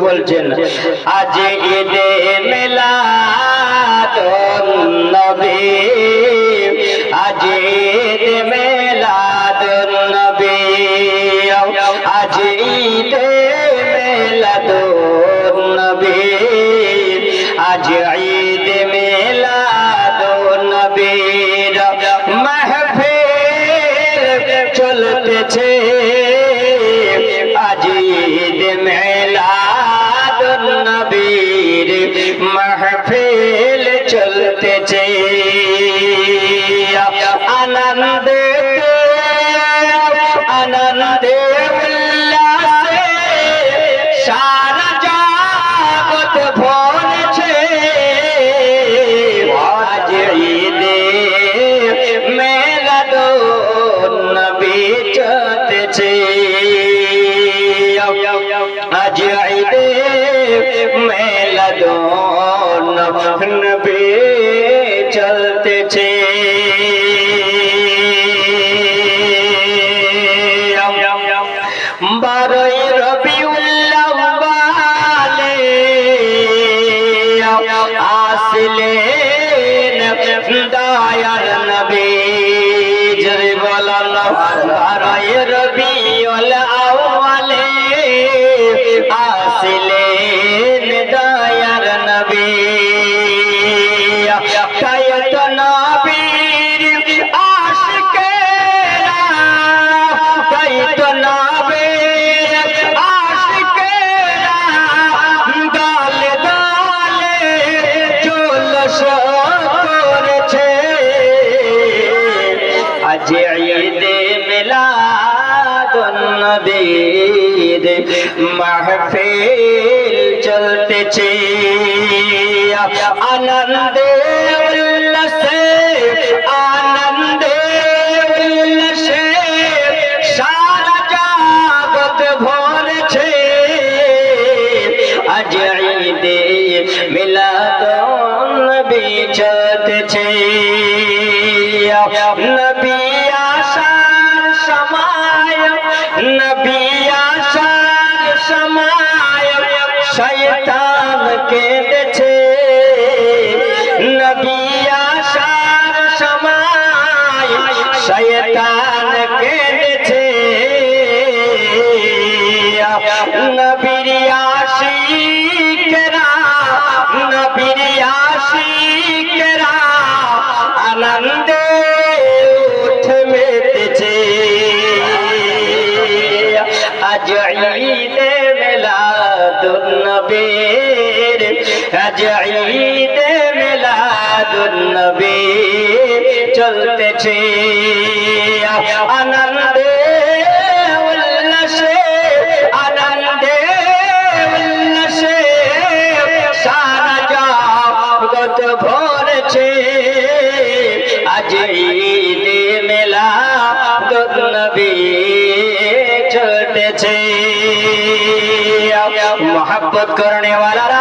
বলছেন আজ ঈদে মিলাদ নবী আজ ঈদ মিলাদ নবী আজ ঈদে মাহফিল চলতেছে আনন্দে আনন্দে উল্লাসে সারা জগৎ ভরেছে আজ ঈদে মেলাদ নবী চলতেছে আজ ঈদে মেলাদ নবী চলতেছে বারোই রবিউল্লাহ বালে আসলেন দয়ার নবী। জরে বলন বারোই রবিউল আউয়ালে আজ ঈদে মিলাদুন নবীর মাহফিল চলতেছে। আনন্দে উল্লাসে আনন্দে উল্লাসে সারা জগৎ ভরেছে। আজ ঈদে মিলাদুন নবী চলতেছে। নবী কেঁদেছে। নবী আসার সময় শয়তান কেঁদেছে। নবীর আশিকেরা নবীর আশিকেরা আনন্দে উঠ মেতেছে। আজ ঈদে মিলাদুন নবীর আজ ঈদে মিলাদুন নবী চলতেছে। আনন্দে উল্লাসে আনন্দে উল্লাসে সারা জগত ভরছে। আজ ঈদে মিলাদুন নবী চলতেছে। মোহাব্বত করনে ওয়ালারা